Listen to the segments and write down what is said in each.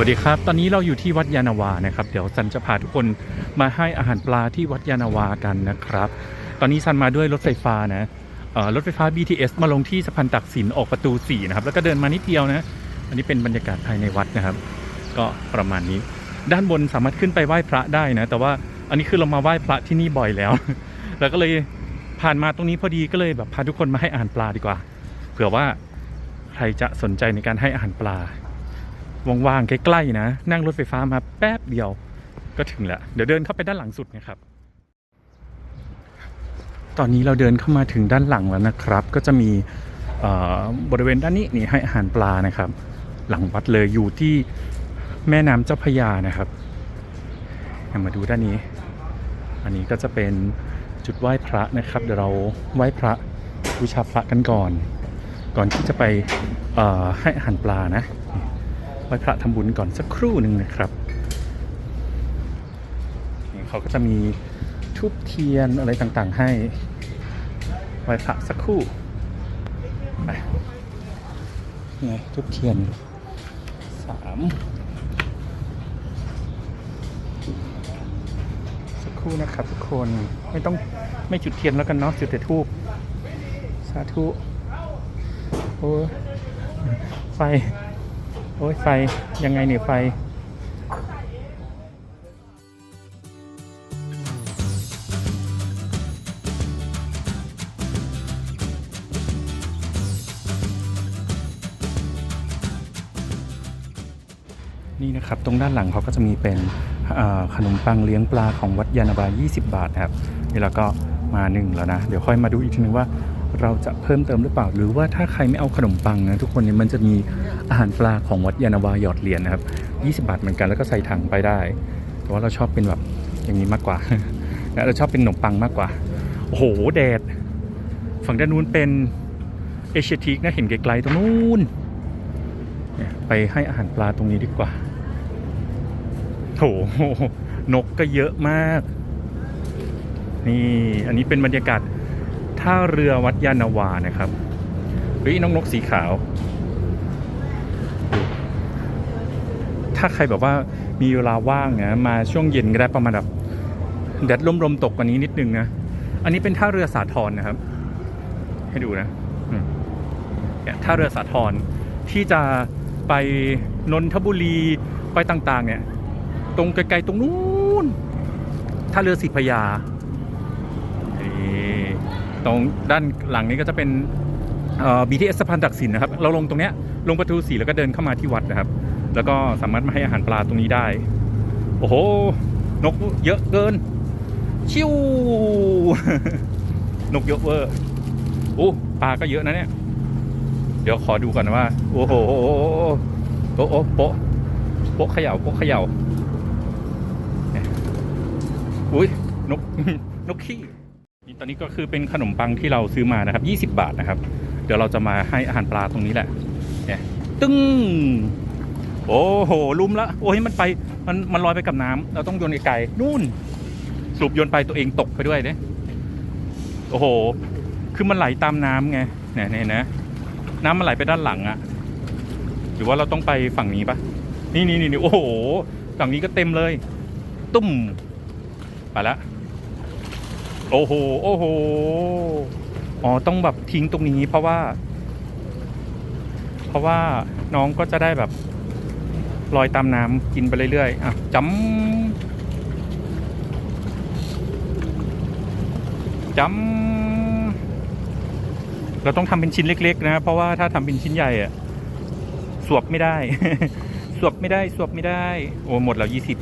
วัสดีครับ ตอนนี้เราอยู่ที่วัดยานาวานะครับ เดี๋ยวซันจะพาทุกคนมาให้อาหารปลาที่วัดยานาวากันนะครับ ตอนนี้ซันมาด้วยรถไฟฟ้านะรถไฟฟ้า BTS มาลงที่สะพานตักสินออกประตู4นะครับ แล้วก็เดินมานิดเดียวนะ อันนี้เป็นบรรยากาศภายในวัดนะครับ ก็ประมาณนี้ ด้านบนสามารถขึ้นไปไหว้พระได้นะ แต่ว่าอันนี้คือเรามาไหว้พระที่นี่บ่อยแล้ว แล้วก็เลยผ่านมาตรงนี้พอดีก็เลยแบบพาทุกคนมาให้อาหารปลาดีกว่า เผื่อว่าใครจะสนใจในการให้อาหารปลา ว่างๆใกล้ๆนะ นั่งรถไฟฟ้ามาแป๊บเดียวก็ถึงแล้วเดี๋ยวเดินเข้าไปด้านหลังสุดนะครับ ตอนนี้เราเดินเข้ามาถึงด้านหลังแล้วนะครับ ก็จะมีบริเวณด้านนี้นี่ให้อาหารปลานะครับ หลังวัดเลยอยู่ที่แม่น้ำเจ้าพยานะครับมาดูด้านนี้ อันนี้ก็จะเป็นจุดไหว้พระนะครับ เดี๋ยวเราไหว้พระบูชาพระกันก่อน ก่อนที่จะไปให้อาหารปลานะ ไหว้พระทำบุญก่อนสักครู่หนึ่งนะครับ เขาก็จะมีทูบเทียนอะไรต่างๆ ให้ไหว้พระสักครู่ไปนี่ไงทูบเทียนสามสักครู่นะครับทุกคนไม่ต้องไม่จุดเทียนแล้วกันเนาะจุดแต่ทูบสาธุโอ้ยไฟ โอ้ยไฟยังไงเนี่ยไฟนี่นะครับตรงด้านหลังเขาก็จะมีเป็นขนมปังเลี้ยงปลาของวัดยานาวา20 บาทนะครับนี่เราก็มาหนึ่งแล้วนะ เดี๋ยวค่อยมาดูอีกทีนึงว่า เราจะเพิ่มเติมหรือเปล่า หรือว่าถ้าใครไม่เอาขนมปังนะทุกคนเนี่ยมันจะมีอาหารปลาของวัดยานาวาหยอดเหรียญนะครับ 20 บาทเหมือนกันแล้วก็ใส่ถังไปได้ แต่ว่าเราชอบเป็นแบบอย่างนี้มากกว่านะเราชอบเป็นขนมปังมากกว่า โอ้โหแดด ฝั่งด้านนู้นเป็นเอเชียทีกนะเห็นไกลๆตรงนู้นไปให้อาหารปลาตรงนี้ดีกว่าโถนกก็เยอะมาก นี่ อันนี้เป็นบรรยากาศ ท่าเรือวัดยานาวานะครับเฮ้ยน้องนกสีขาว ถ้าใครแบบว่ามีเวลาว่างนะมาช่วงเย็นก็ได้ประมาณแบบแดดลมลมๆตกกว่านี้นิดนึงนะอันนี้เป็นท่าเรือสาทรนะครับ ให้ดูนะเนี่ยท่าเรือสาทรที่จะไปนนทบุรีไปต่างๆ เนี่ย ตรงไกลๆตรงนู้นท่าเรือสีพยานี่ ตรงด้านหลังนี้ก็จะเป็น BTS สะพานตักสินนะครับ เราลงตรงเนี้ยลงประตูสีแล้วก็เดินเข้ามาที่วัดนะครับ แล้วก็สามารถมาให้อาหารปลาตรงนี้ได้ โอ้โห นกเยอะเกิน ชิวนกเยอะเวอร์โอ้ปลาก็เยอะนะเนี่ย เดี๋ยวขอดูก่อนว่า โอ้โหโอ้โหโอ้โหโป๊ะโป๊ะเขย่าโป๊ะเขย่าอุ้ยนกนกขี้ นี่ตอนนี้ก็คือเป็นขนมปังที่เราซื้อมานะครับ20 บาทนะครับ เดี๋ยวเราจะมาให้อาหารปลาตรงนี้แหละเนี่ยตึ้งโอ้โหลุมละโอ้ยมันไปมันมันลอยไปกับน้ำเราต้องโยนไกลๆนู่นสูบโยนไปตัวเองตกไปด้วยเนี่ยโอ้โห คือมันไหลตามน้ำไงเนี่ยเนี่ยนะ น้ำมันไหลไปด้านหลังอะหรือว่าเราต้องไปฝั่งนี้ปะนี่นี่นี่โอ้โหฝั่งนี้ก็เต็มเลย ตุ้มไปแล้ว โอ้โห โอ้โห อ๋อ ต้องแบบทิ้งตรงนี้เพราะว่า เพราะว่าน้องก็จะได้แบบลอยตามน้ำกินไปเรื่อยๆ อะจำจำเราต้องทำเป็นชิ้นเล็ก ๆ นะ เพราะว่าถ้าทำเป็นชิ้นใหญ่อะสวบไม่ได้ สวบไม่ได้ สวบไม่ได้ โอ้หมดแล้วยี่สิบ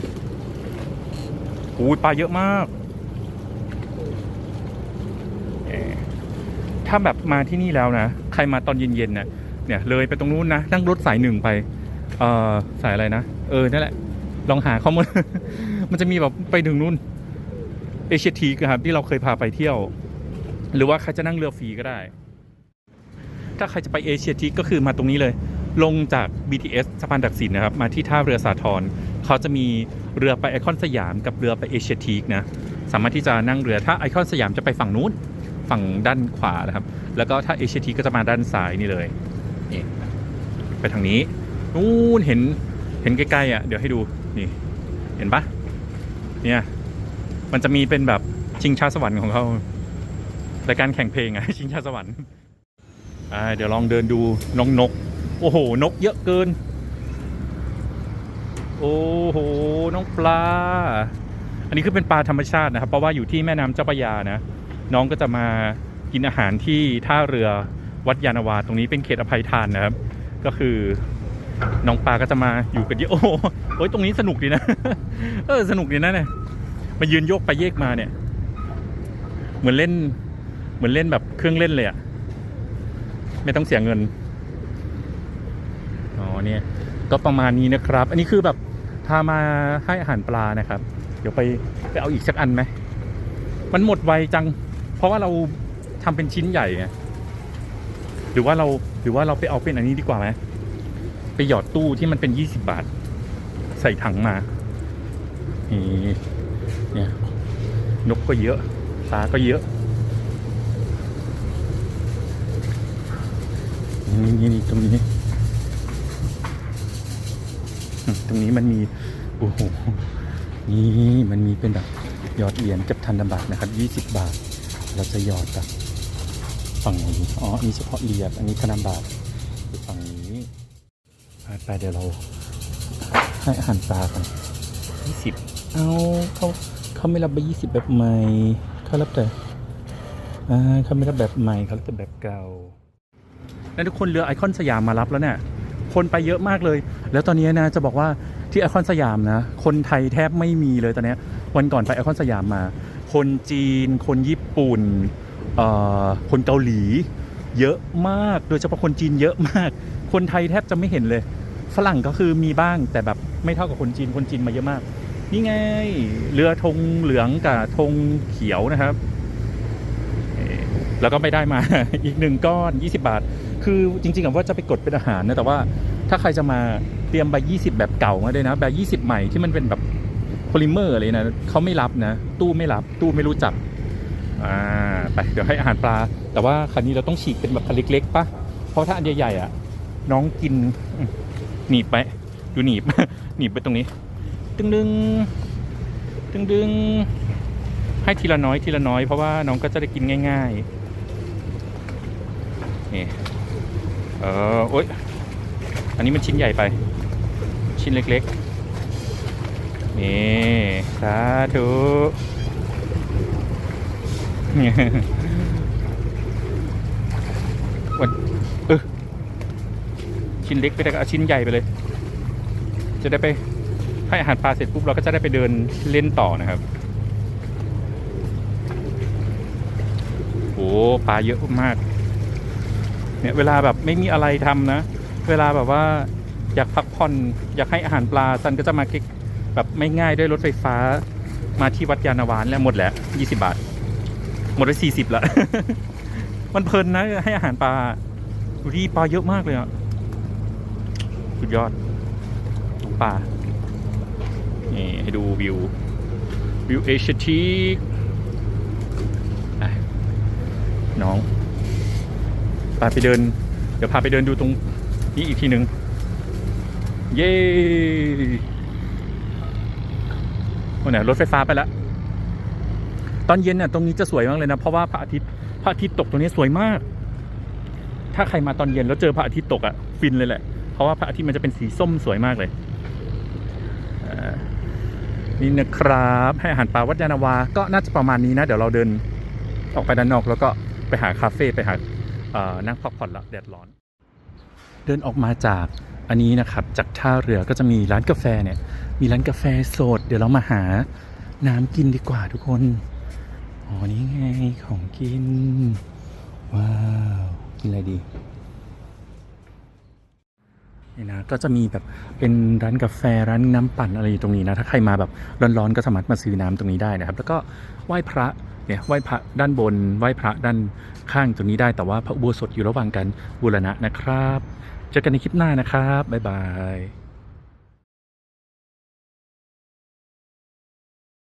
โอ้ยปลาเยอะมาก อ่อถ้าแบบมาที่นี่แล้วนะ ใครมาตอนเย็นๆนะเนี่ยเลยไปตรงนู้นนะ นั่งรถสายหนึ่งไป เอ่อสายอะไรนะ เออ นั่นแหละ ลองหาข้อมูล มันจะมีแบบไปถึงนู้นเอเชียทีครับที่เราเคยพาไปเที่ยว หรือว่าใครจะนั่งเรือฟรีก็ได้ ถ้าใครจะไปเอเชียทีก็คือมาตรงนี้เลย ลงจาก BTS สะพานดักสินนะครับ มาที่ท่าเรือสาทรเขาจะมีเรือไปไอคอนสยามกับเรือไปเอเชียทีกนะ สามารถที่จะนั่งเรือถ้าไอคอนสยามจะไปฝั่งนู้น ฝั่งด้านขวานะครับ แล้วก็ถ้าเอเชียทีก็จะมาด้านซ้ายนี่เลยนี่ไปทางนี้นู่นเห็นเห็นใกล้ๆอะเดี๋ยวให้ดูนี่ เห็นปะเนี่ยมันจะมีเป็นแบบชิงชาสวรรค์ของเขารายการแข่งเพลงอะชิงชาสวรรค์อ่าเดี๋ยวลองเดินดูน้องนก โอ้โห นกเยอะเกิน โอ้โห น้องปลา อันนี้คือเป็นปลาธรรมชาตินะครับ เพราะว่าอยู่ที่แม่น้ำเจ้าพระยานะ น้องก็จะมากินอาหารที่ท่าเรือวัดยานาวาตรงนี้เป็นเขตอภัยทานนะครับ ก็คือน้องปลาก็จะมาอยู่กันเยอะโอ้โหโอ้ยตรงนี้สนุกดีนะเออสนุกดีนะเนี่ยมายืนโยกไปเยกมาเนี่ย เหมือนเล่น เหมือนเล่นแบบเครื่องเล่นเลยอะไม่ต้องเสียเงินอ๋อเนี่ยก็ประมาณนี้นะครับ อันนี้คือแบบพามาให้อาหารปลานะครับ เดี๋ยวไปไปเอาอีกสักอันไหมมันหมดไวจัง เพราะว่าเราทำเป็นชิ้นใหญ่ไงหรือว่าเราหรือว่าเราไปเอาเป็นอันนี้ดีกว่าไหมไปหยอดตู้ที่มันเป็นยี่สิบบาท ใส่ถังมานี่เนี่ยนกก็เยอะปลาก็เยอะนี่นี่นี่ตรงนี้ตรงนี้มันมีโอ้โหนี่มันมีเป็นแบบหยอดเหรียญกับธนบัตรนะครับยี่สิบบาท เราจะหยอดแบบฝั่งนี้อ๋ออันนี้เฉพาะเหรียญอันนี้ธนบัตรฝั่งนี้ไปเดี๋ยวเราให้อาหารปลากันยี่สิบเอาเขาเขาไม่รับใบยี่สิบแบบใหม่เขารับแต่อ่าเขาไม่รับแบบใหม่เขารับแต่แบบเก่าแล้วทุกคนเรือไอคอนสยามมารับแล้วเนี่ยคนไปเยอะมากเลย แล้วตอนนี้นะจะบอกว่าที่ไอคอนสยามนะ คนไทยแทบไม่มีเลยตอนนี้ วันก่อนไปไอคอนสยามมา คนจีน คนญี่ปุ่น คนเกาหลี เยอะมาก โดยเฉพาะคนจีนเยอะมาก คนไทยแทบจะไม่เห็นเลย ฝรั่งก็คือมีบ้างแต่แบบไม่เท่ากับคนจีน คนจีนมาเยอะมาก นี่ไง เรือธงเหลืองกับธงเขียวนะครับ แล้วก็ไม่ได้มา อีกหนึ่งก้อน 20 บาท คือจริงๆอะว่าจะไปกดเป็นอาหารนะ แต่ว่าถ้าใครจะมาเตรียมใบ20 แบบเก่ามาด้วยนะแบบ20 ใหม่ที่มันเป็นแบบ พลิเมอร์อะไรนะเขาไม่รับนะ ตู้ไม่รับตู้ไม่รู้จักอ่าไปเดี๋ยวให้อาหารปลา แต่ว่าคันนี้เราต้องฉีกเป็นแบบคันเล็กๆปะเพราะถ้าอันใหญ่ๆอะ น้องกินหนีบไปดูหนีบหนีบไปตรงนี้ตึงดึงตึงดึงให้ทีละน้อยทีละน้อยเพราะว่าน้องก็จะได้กินง่ายๆนี่เออโอ๊ยอันนี้มันชิ้นใหญ่ไป ชิ้นเล็กๆ นี่สาธุวันเออชิ้นเล็กไปแต่ก็เอาชิ้นใหญ่ไปเลย จะได้ไปให้อาหารปลาเสร็จปุ๊บเราก็จะได้ไปเดินเล่นต่อนะครับโอ้ปลาเยอะมากเนี่ยเวลาแบบไม่มีอะไรทำนะ เวลาแบบว่าอยากพักผ่อนอยากให้อาหารปลาซันก็จะมาเก็ก แบบไม่ง่ายด้วยรถไฟฟ้ามาที่วัดยานาวานแล้วหมดแล้วยี่สิบาท หมดไปสี่สิบละ มันเพลินนะ ให้อาหารปลาดูที่ปลาเยอะมากเลยอะ สุดยอดปลา นี่ให้ดูวิว วิวเอเชียทีน้องพาไปเดิน เดี๋ยวพาไปเดินดูตรงนี้อีกทีหนึ่งเย้ โอ้เนี่ยรถไฟฟ้าไปแล้ว ตอนเย็นเนี่ยตรงนี้จะสวยมากเลยนะ เพราะว่าพระอาทิตย์พระอาทิตย์ตกตรงนี้สวยมาก ถ้าใครมาตอนเย็นแล้วเจอพระอาทิตย์ตกอะฟินเลยแหละ เพราะว่าพระอาทิตย์มันจะเป็นสีส้มสวยมากเลยนี่นะครับให้อาหารปลาวัดยานาวา ก็น่าจะประมาณนี้นะ เดี๋ยวเราเดินออกไปด้านนอกแล้วก็ไปหาคาเฟ่ไปหานั่งพักผ่อนละแดดร้อน เดินออกมาจากอันนี้นะครับ จากท่าเรือก็จะมีร้านกาแฟเนี่ย มีร้านกาแฟสด เดี๋ยวเรามาหาน้ำกินดีกว่าทุกคน อ๋อ นี่ไงของกิน ว้าว กินอะไรดีนี่นะก็จะมีแบบเป็นร้านกาแฟร้านน้ำปั่นอะไรอยู่ตรงนี้นะ ถ้าใครมาแบบร้อนๆก็สามารถมาซื้อน้ำตรงนี้ได้นะครับ แล้วก็ไหว้พระเนี่ยไหว้พระด้านบนไหว้พระด้านข้างตรงนี้ได้แต่ว่าพระอุโบสถอยู่ระหว่างการบูรณะนะครับ เจอกันในคลิปหน้านะครับ บ๊ายบาย